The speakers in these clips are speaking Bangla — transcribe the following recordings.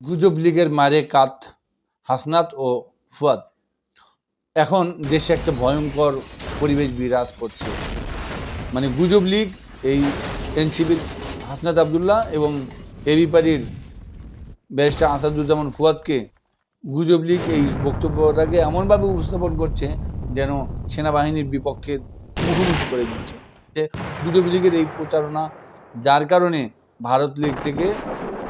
গুজব লীগের মারে কাত হাসনাত ও ফুয়াদ। এখন দেশে একটা ভয়ঙ্কর পরিবেশ বিরাজ করছে। মানে গুজব লীগ, এই এনসিপির হাসনাত আবদুল্লাহ এবং এবি পার্টির ব্যারিস্টার আসাদুজ্জামান ফুয়াদকে গুজব লীগ এই বক্তব্যটাকে এমনভাবে উপস্থাপন করছে যেন সেনাবাহিনীর বিপক্ষে মুখোমুখি করে দিচ্ছে। গুজব লীগের এই প্রচারণা, যার কারণে ভারত লীগ থেকে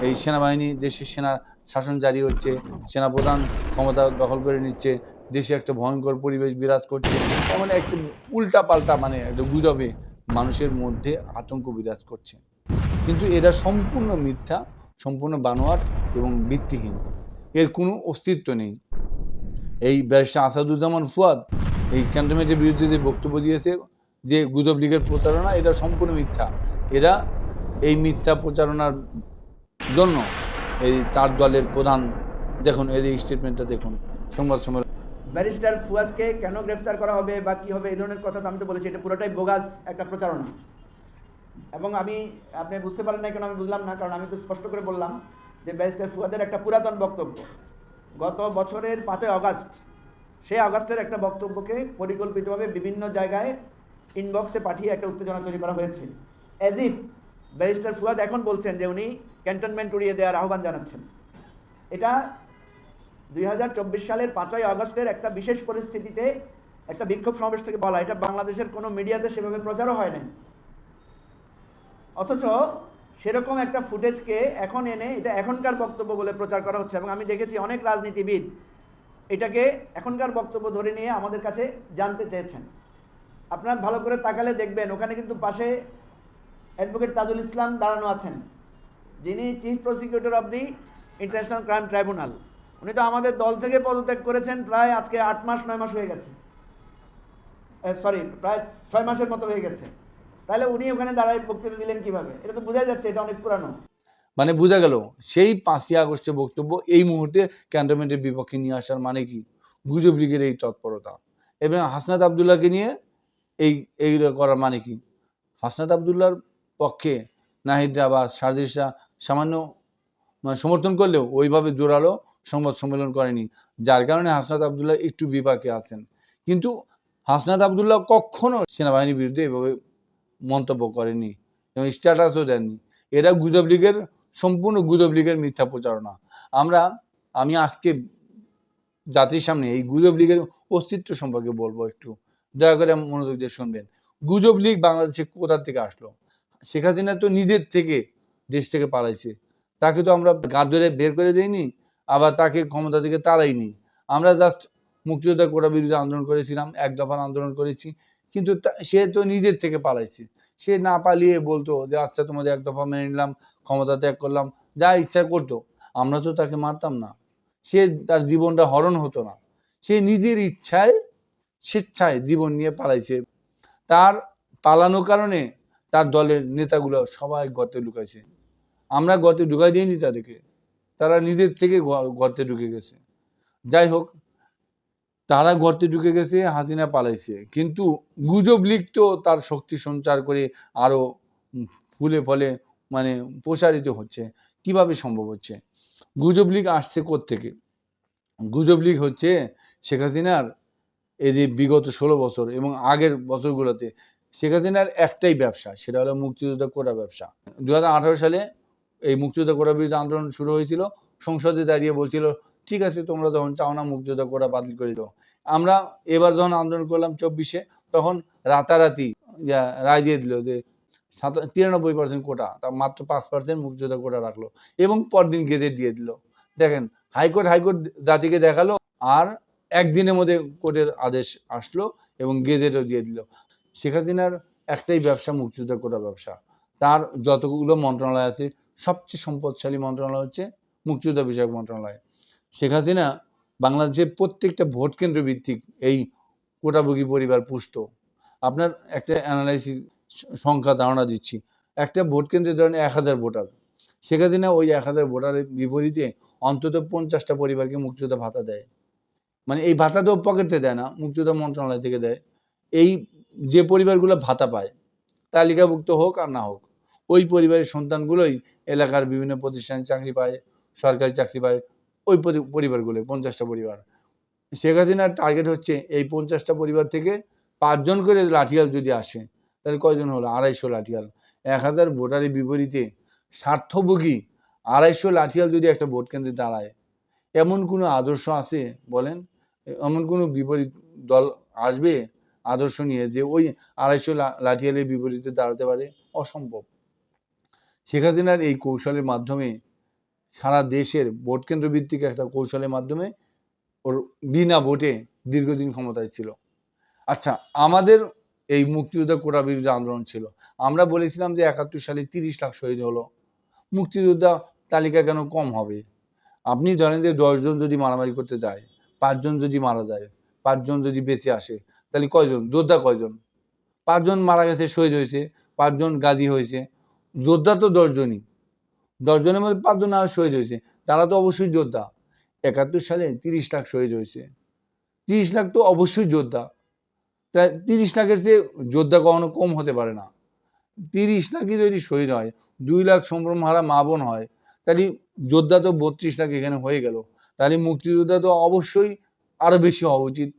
এই সেনাবাহিনী দেশের সেনা শাসন জারি হচ্ছে, সেনাপ্রধান ক্ষমতা দখল করে নিচ্ছে, দেশে একটা ভয়ঙ্কর পরিবেশ বিরাজ করছে। এমন একটা উল্টা পাল্টা মানে একটা গুজবে মানুষের মধ্যে আতঙ্ক বিরাজ করছে। কিন্তু এরা সম্পূর্ণ মিথ্যা, সম্পূর্ণ বানোয়াট এবং ভিত্তিহীন। এর কোনো অস্তিত্ব নেই। এই ব্যারিস্টার আসাদুজ্জামান ফুয়াদ এই ক্যান্টনমেন্টের বিরুদ্ধে যে বক্তব্য দিয়েছে, যে গুজব লীগের প্রচারণা এটা সম্পূর্ণ মিথ্যা। এরা এই মিথ্যা প্রচারণার জন্য এই চার দলের প্রধান দেখুন, এই স্টেটমেন্টটা দেখুন, সংবাদ সম্মেলন ব্যারিস্টার ফুয়াদকে কেন গ্রেফতার করা হবে বা কী হবে, এই ধরনের কথা তো আমি তো বলেছি, এটা পুরোটাই বোগাস একটা প্রচারণা এবং আমি, আপনি বুঝতে পারেন না কেন আমি বুঝলাম না, কারণ আমি তো স্পষ্ট করে বললাম যে ব্যারিস্টার ফুয়াদের একটা পুরাতন বক্তব্য। গত বছরের পাঁচই অগাস্ট সেই আগস্টের একটা বক্তব্যকে পরিকল্পিতভাবে বিভিন্ন জায়গায় ইনবক্সে পাঠিয়ে একটা উত্তেজনা তৈরি করা হয়েছে। অ্যাজ ইফ ব্যারিস্টার ফুয়াদ এখন বলছেন যে উনি ক্যান্টনমেন্ট উড়িয়ে দেওয়ার আহ্বান জানাচ্ছেন। এটা দুই হাজার চব্বিশ সালের পাঁচই আগস্টের একটা বিশেষ পরিস্থিতিতে একটা বিক্ষোভ সমাবেশ থেকে বলা এটা বাংলাদেশের কোনো মিডিয়াতে সেভাবে প্রচারও হয় নাই। অথচ সেরকম একটা ফুটেজকে এখন এনে এটা এখনকার বক্তব্য বলে প্রচার করা হচ্ছে এবং আমি দেখেছি অনেক রাজনীতিবিদ এটাকে এখনকার বক্তব্য ধরে নিয়ে আমাদের কাছে জানতে চেয়েছেন। আপনার ভালো করে তাকালে দেখবেন ওখানে কিন্তু পাশে অ্যাডভোকেট তাজুল ইসলাম দাঁড়ানো আছেন। যিনি chief prosecutor of the international crime tribunal উনি তো আমাদের দল থেকে পদত্যাগ করেছেন প্রায় আজকে আট মাস, নয় মাস হয়ে গেছে। সরি প্রায় ছয় মাসের মতো হয়ে গেছে। তাহলে উনি ওখানে দাঁড়ায় বক্তৃতা দিলেন কীভাবে? এটা তো বোঝাই যাচ্ছে, এটা অনেক পুরানো। মানে বোঝা গেল, সেই পাঁচই আগস্টের বক্তব্য এই মুহূর্তে ক্যান্টনমেন্টের বিপক্ষে নিয়ে আসার মানে কি? গুজব লীগের এই তৎপরতা। এবং হাসনাত আবদুল্লাহকে নিয়ে এই এই করার মানে কি? হাসনাত আবদুল্লাহর পক্ষে নাহিদরা বা সাজিসরা সামান্য মানে সমর্থন করলেও ওইভাবে জোরালো সংবাদ সম্মেলন করেনি। যার কারণে হাসনাত আবদুল্লাহ একটু বিপাকে আছেন। কিন্তু হাসনাত আবদুল্লাহ কখনো সেনাবাহিনীর বিরুদ্ধে এভাবে মন্তব্য করেনি এবং স্ট্যাটাসও দেননি। এরা গুজব লীগের, সম্পূর্ণ গুজব লীগের মিথ্যা প্রচারণা। আমরা, আমি আজকে জাতির সামনে এই গুজব লীগের অস্তিত্ব সম্পর্কে বলব একটু। দয়া করে মনোযোগ দিয়ে শুনবেন। গুজব লীগ বাংলাদেশে কোথা থেকে আসলো? শেখ হাসিনা তো নিজের থেকে দেশ থেকে পালাইছে। তাকে তো আমরা গাদ ধরে বের করে দিইনি, আবার তাকে ক্ষমতা থেকে তাড়াইনি। আমরা জাস্ট মুক্তিযোদ্ধা কোটা বিরুদ্ধে আন্দোলন করেছিলাম, এক দফার আন্দোলন করেছি, কিন্তু সে তো নিজের থেকে পালাইছে। সে না পালিয়ে বলতো যে আচ্ছা তোমাদের এক দফা মেনে নিলাম, ক্ষমতা ত্যাগ করলাম, যা ইচ্ছা করতো। আমরা তো তাকে মারতাম না। সে তার জীবনটা হরণ হতো না। সে নিজের ইচ্ছায়, স্বেচ্ছায় জীবন নিয়ে পালাইছে। তার পালানোর কারণে তার দলের নেতাগুলো সবাই গর্তে ঢুকাইছে আমরা গর্তে ঢুকাই দিইনি তাদেরকে। তারা নিজের থেকে গর্তে ঢুকে গেছে। যাই হোক, তারা গর্তে ঢুকে গেছে, হাসিনা পালাইছে। কিন্তু গুজব লীগ তো তার শক্তি সঞ্চার করে আরও ফুলে ফলে মানে প্রসারিত হচ্ছে। কীভাবে সম্ভব হচ্ছে? গুজব লীগ আসছে থেকে গুজব লীগ হচ্ছে শেখ হাসিনার এই যে বিগত ষোলো বছর এবং আগের বছরগুলোতে শেখ হাসিনার একটাই ব্যবসা, সেটা হলো মুক্তিযোদ্ধা কোটা ব্যবসা। দু হাজার আঠেরো সালে এই মুক্তিযোদ্ধা কোটা বিরুদ্ধে আন্দোলন শুরু হয়েছিল, সংসদে দাঁড়িয়ে বলছিল, ঠিক আছে, তোমরা যখন চাও না মুক্তিযোদ্ধা কোটা বাতিল করে দাও আমরা এবার যখন আন্দোলন করলাম চব্বিশে, তখন রাতারাতি রায় দিয়ে দিল যে তিরানব্বই পার্সেন্ট কোটা, তা মাত্র পাঁচ পার্সেন্ট মুক্তিযোদ্ধা কোটা রাখল এবং পরদিন গেজেট দিয়ে দিল। দেখেন, হাইকোর্ট হাইকোর্ট জাতিকে দেখাল আর একদিনের মধ্যে কোর্টের আদেশ আসলো এবং গেজেটও দিয়ে দিল। শেখ হাসিনার একটাই ব্যবসা মুক্তিযোদ্ধা কোটা ব্যবসা। তার যতগুলো মন্ত্রণালয় আছে সবচেয়ে সম্পদশালী মন্ত্রণালয় হচ্ছে মুক্তিযোদ্ধা বিষয়ক মন্ত্রণালয়। শেখ হাসিনা বাংলাদেশের প্রত্যেকটা ভোট কেন্দ্র ভিত্তিক এই কোটাভোগী পরিবার পুষ্ট। আপনার একটা অ্যানালাইসিস সংখ্যা ধারণা দিচ্ছি। একটা ভোট কেন্দ্রে ধরেন এক হাজার ভোটার। শেখ হাসিনা ওই এক হাজার ভোটারের বিপরীতে অন্তত পঞ্চাশটা পরিবারকে মুক্তিযোদ্ধা ভাতা দেয়। মানে এই ভাতা তো পকেটে দেয় না, মুক্তিযোদ্ধা মন্ত্রণালয় থেকে দেয়। এই যে পরিবারগুলো ভাতা পায়, তালিকাভুক্ত হোক আর না হোক ওই পরিবারের সন্তানগুলোই এলাকার বিভিন্ন প্রতিষ্ঠানে চাকরি পায়, সরকারি চাকরি পায়, ওই পরি- পরিবারগুলো পঞ্চাশটা পরিবার। শেখ হাসিনার টার্গেট হচ্ছে এই পঞ্চাশটা পরিবার থেকে পাঁচজন করে লাঠিয়াল যদি আসে, তাহলে কয়জন হলো? আড়াইশো লাঠিয়াল। এক হাজার ভোটারের বিপরীতে স্বার্থভোগী আড়াইশো লাঠিয়াল যদি একটা ভোট কেন্দ্রে দাঁড়ায়, এমন কোনো আদর্শ আছে বলেন? এমন কোনো বিপরীত দল আসবে আদর্শ নিয়ে যে ওই আড়াইশো লাঠিয়ালের বিপরীতে দাঁড়াতে পারে? অসম্ভব। শেখ হাসিনার এই কৌশলের মাধ্যমে সারা দেশের ভোট কেন্দ্র ভিত্তিক একটা কৌশলের মাধ্যমে ওর বিনা ভোটে দীর্ঘদিন ক্ষমতায় ছিল। আচ্ছা আমাদের এই মুক্তিযোদ্ধা কোটা বিরুদ্ধে আন্দোলন ছিল। আমরা বলেছিলাম যে একাত্তর সালে তিরিশ লাখ শহীদ হলো। মুক্তিযোদ্ধা তালিকা কেন কম হবে? আপনি ধরেন যে দশজন যদি মারামারি করতে যায় পাঁচজন যদি মারা যায় পাঁচজন যদি বেঁচে আসে, তাহলে কয়জন? যোদ্ধা কয়জন? পাঁচজন মারা গেছে, শহীদ হয়েছে পাঁচজন গাজী হয়েছে যোদ্ধা তো দশজনই। দশজনের মধ্যে পাঁচজন হয় শহীদ হয়েছে। তারা তো অবশ্যই যোদ্ধা। একাত্তর সালে তিরিশ লাখ শহীদ হয়েছে। তিরিশ লাখ তো অবশ্যই যোদ্ধা। তা তিরিশ লাখের চেয়ে যোদ্ধা কখনো কম হতে পারে না। তিরিশ লাখই যদি শহীদ হয়, দুই লাখ সম্ভ্রম হারা মা বোন হয়, তাহলে যোদ্ধা তো বত্রিশ লাখ এখানে হয়ে গেল। তাহলে মুক্তিযোদ্ধা তো অবশ্যই আরও বেশি হওয়া উচিত।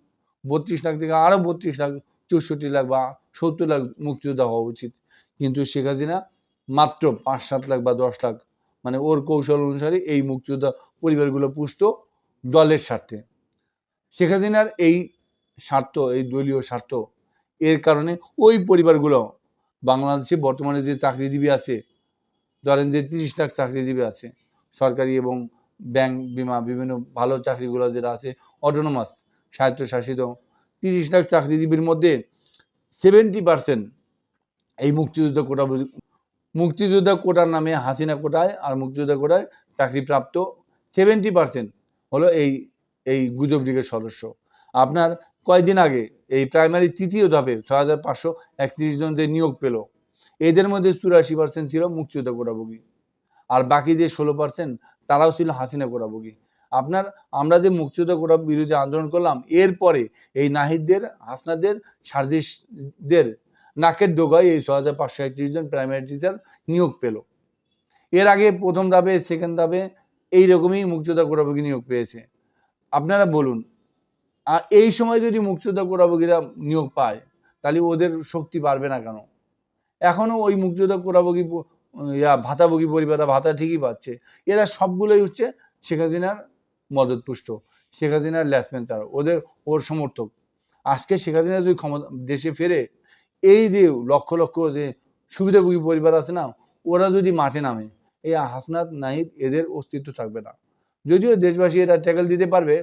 বত্রিশ লাখ থেকে আরও বত্রিশ লাখ, চৌষট্টি লাখ বা সত্তর লাখ মুক্তিযোদ্ধা হওয়া উচিত। কিন্তু শেখ হাসিনা মাত্র পাঁচ সাত লাখ বা দশ লাখ। মানে ওর কৌশল অনুসারে এই মুক্তিযোদ্ধা পরিবারগুলো পুষত দলের স্বার্থে। শেখ হাসিনার এই স্বার্থ, এই দলীয় স্বার্থ, এর কারণে ওই পরিবারগুলো, বাংলাদেশে বর্তমানে যে চাকরিজীবী আছে, ধরেন যে তিরিশ লাখ চাকরিজীবী আছে, সরকারি এবং ব্যাংক বিমা, বিভিন্ন ভালো চাকরিগুলো যেটা আছে অটোনোমাস স্বায়ত্তশাসিত, তিরিশ লাখ চাকরিজীবীর মধ্যে সেভেন্টি পার্সেন্ট এই মুক্তিযুদ্ধ কোটা মুক্তিযোদ্ধা কোটার নামে হাসিনা কোটায় আর মুক্তিযোদ্ধা কোটায় চাকরিপ্রাপ্ত সেভেন্টি পার্সেন্ট হলো এই এই গুজব লীগের সদস্য। আপনার কয়েকদিন আগে এই প্রাইমারি তৃতীয় ধাপে ছয় হাজার পাঁচশো একত্রিশ জন যে নিয়োগ পেল, এদের মধ্যে চুরাশি পার্সেন্ট ছিল মুক্তিযোদ্ধা কোটাভোগী আর বাকি যে ষোলো পার্সেন্ট তারাও ছিল হাসিনা কোটাভোগী। আপনার আমরা যে মুক্তিযোদ্ধা কোটা বিরুদ্ধে আন্দোলন করলাম, এরপরে এই নাহিদদের, হাসনাদের, সার্জিসদের নাকের ডোগায় এই ছ হাজার পাঁচশো একত্রিশ জন প্রাইমারি টিচার নিয়োগ পেল। এর আগে প্রথম ধাপে সেকেন্ড ধাপে এইরকমই মুক্তিযোদ্ধা কোটাভোগী নিয়োগ পেয়েছে। আপনারা বলুন আর এই সময় যদি মুক্তিযোদ্ধা কোটাভোগীরা নিয়োগ পায়, তাহলে ওদের শক্তি বাড়বে না কেন? এখনও ওই মুক্তিযোদ্ধা কোটাভোগী প- ইয়া, ভাতাভোগী পরিবাররা ভাতা ঠিকই পাচ্ছে। এরা সবগুলোই হচ্ছে শেখ হাসিনার মদতপুষ্ট, শেখ হাসিনার ল্যাসপেন্সার ওদের ওর সমর্থক। আজকে শেখ হাসিনা যদি ক্ষমতা, দেশে ফেরে এই যে লক্ষ লক্ষ যে সুবিধাভোগী পরিবার আছে না, ওরা যদি মাঠে নামে, এই হাসনাত নাহিদ এদের অস্তিত্ব থাকবে না। যদিও দেশবাসী এরা ট্যাকেল দিতে পারবে,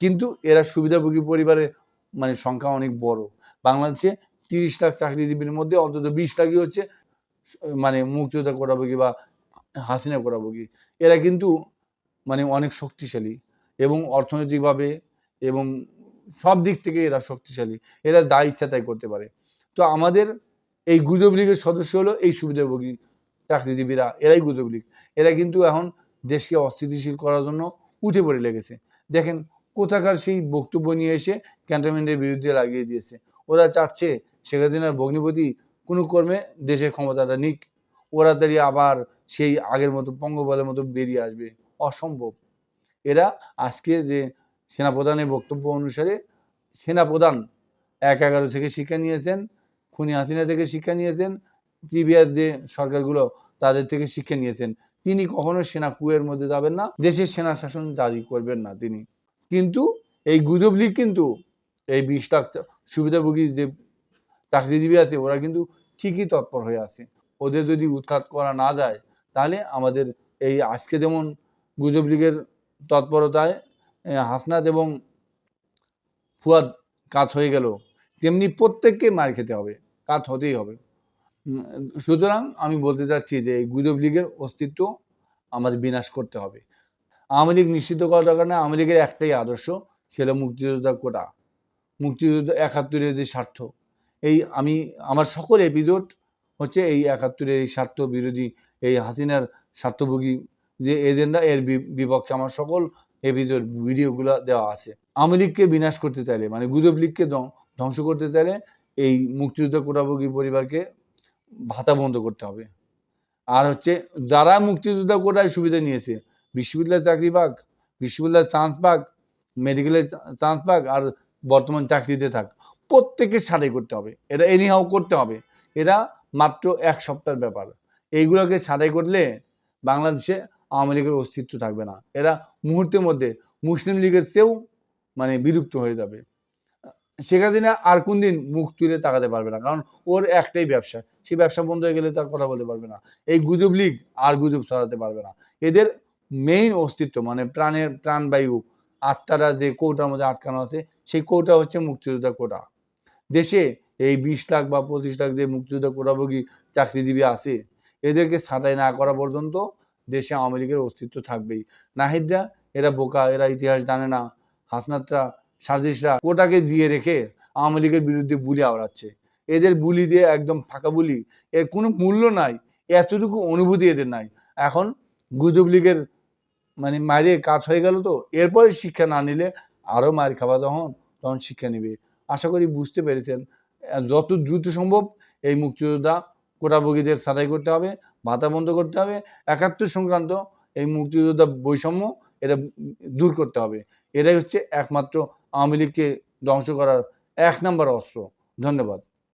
কিন্তু এরা সুবিধাভোগী পরিবারের মানে সংখ্যা অনেক বড়। বাংলাদেশে তিরিশ লাখ চাকরিজীবীর মধ্যে অন্তত বিশ লাখই হচ্ছে মানে মুক্তিযোদ্ধা কোটাভোগী বা হাসিনা কোটাভোগী এরা কিন্তু মানে অনেক শক্তিশালী এবং অর্থনৈতিকভাবে এবং সব দিক থেকে এরা শক্তিশালী। এরা যা ইচ্ছা তাই করতে পারে। তো আমাদের এই গুজব লীগের সদস্য হলো এই সুবিধাভোগী চাকরিজীবীরা, এরাই গুজব লীগ। এরা কিন্তু এখন দেশকে অস্থিতিশীল করার জন্য উঠে পড়ে লেগেছে। দেখেন কোথাকার সেই বক্তব্য নিয়ে এসে ক্যান্টনমেন্টের বিরুদ্ধে লাগিয়ে দিয়েছে। ওরা চাচ্ছে শেখ হাসিনার ভগ্নিপতি কোনো কর্মে দেশের ক্ষমতাটা নিক। ওরা দাঁড়িয়ে আবার সেই আগের মতো পঙ্গপালের মতো বেরিয়ে আসবে। অসম্ভব। এরা আজকে যে সেনাপ্রধানের বক্তব্য অনুসারে সেনাপ্রধান এক এগারো থেকে শিক্ষা নিয়েছেন খুনি হাসিনা থেকে শিক্ষা নিয়েছেন, প্রিভিয়াস যে সরকারগুলো তাদের থেকে শিক্ষা নিয়েছেন। তিনি কখনো সেনা কুয়ের মধ্যে যাবেন না, দেশের সেনা শাসন জারি করবেন না তিনি। কিন্তু এই গুজব লীগ কিন্তু এই বিশ লাখ সুবিধাভোগী যে চাকরিজীবী আছে, ওরা কিন্তু ঠিকই তৎপর হয়ে আছে। ওদের যদি উৎখাত করা না যায়, তাহলে আমাদের এই আজকে যেমন গুজব লীগের তৎপরতায় হাসনাত এবং ফুয়াদ কাজ হয়ে গেল, তেমনি প্রত্যেককে মার খেতে হবে। কাজ হতেই হবে। সুতরাং আমি বলতে চাচ্ছি যে এই গুজব লীগের অস্তিত্ব আমাদের বিনাশ করতে হবে। আওয়ামী লীগ নিশ্চিত করার দরকার না আওয়ামী লীগের একটাই আদর্শ, সেটা মুক্তিযোদ্ধা কোটা। মুক্তিযুদ্ধ একাত্তরের যে স্বার্থ, এই আমি, আমার সকল এপিসোড হচ্ছে এই একাত্তরের এই স্বার্থ বিরোধী, এই হাসিনার স্বার্থভোগী যে এজেন্ডা এর বিপক্ষে আমার সকল এপিসোড ভিডিওগুলো দেওয়া আছে। আওয়ামী লীগকে বিনাশ করতে চাইলে মানে গুজব লীগকে ধ্বং- ধ্বংস করতে চাইলে এই মুক্তিযুদ্ধ কোটাভোগী পরিবারকে ভাতা বন্ধ করতে হবে। আর হচ্ছে যারা মুক্তিযোদ্ধা কোটায় সুবিধা নিয়েছে, বিশ্ববিদ্যালয়ে চাকরি পাক, বিশ্ববিদ্যালয়ে চান্স পাক মেডিকেলে চান্স পাক আর বর্তমান চাকরিতে থাক প্রত্যেকে সারাই করতে হবে। এটা এনিহাও করতে হবে। এটা মাত্র এক সপ্তাহের ব্যাপার। এইগুলোকে সারাই করলে বাংলাদেশে আওয়ামী লীগের অস্তিত্ব থাকবে না। এরা মুহূর্তের মধ্যে মুসলিম লীগের চেয়েও মানে বিলুপ্ত হয়ে যাবে। হাসিনা আর কোন দিন মুখ তুলে তাকাতে পারবে না। কারণ ওর একটাই ব্যবসা। সেই ব্যবসা বন্ধ হয়ে গেলে তার কথা বলতে পারবে না। এই গুজব লীগ আর গুজব ছড়াতে পারবে না। এদের মেইন অস্তিত্ব মানে প্রাণের, প্রাণবায়ু, আত্মারা যে কৌটার মধ্যে আটকানো আছে, সেই কৌটা হচ্ছে মুক্তিযোদ্ধা কোটা। দেশে এই বিশ লাখ বা পঁচিশ লাখ যে মুক্তিযোদ্ধা কোটাভোগী চাকরিজীবী আছে, এদেরকে ছাঁটাই না করা পর্যন্ত দেশে আওয়ামী লীগের অস্তিত্ব থাকবেই। নাহিদরা, এরা বোকা, এরা ইতিহাস জানে না। হাসনাতরা সাজিশরা কোটাকে জিয়ে রেখে আওয়ামী লীগের বিরুদ্ধে বুলি আওড়াচ্ছে। এদের বুলি দিয়ে একদম ফাঁকা বুলি। এর কোনো মূল্য নাই। এতটুকু অনুভূতি এদের নাই। এখন গুজব লীগের মানে মায়ের কাজ হয়ে গেল তো। এরপরে শিক্ষা না নিলে আরও মায়ের খাওয়া যখন, তখন শিক্ষা নেবে। আশা করি বুঝতে পেরেছেন। যত দ্রুত সম্ভব এই মুক্তিযোদ্ধা কোটাভোগীদের ছাঁটাই করতে হবে, ভাতা বন্ধ করতে হবে। একাত্তর সংক্রান্ত এই মুক্তিযোদ্ধা বৈষম্য এটা দূর করতে হবে। এটাই হচ্ছে একমাত্র আওয়ামী লীগকে ধ্বংস করার এক নম্বর অস্ত্র। ধন্যবাদ।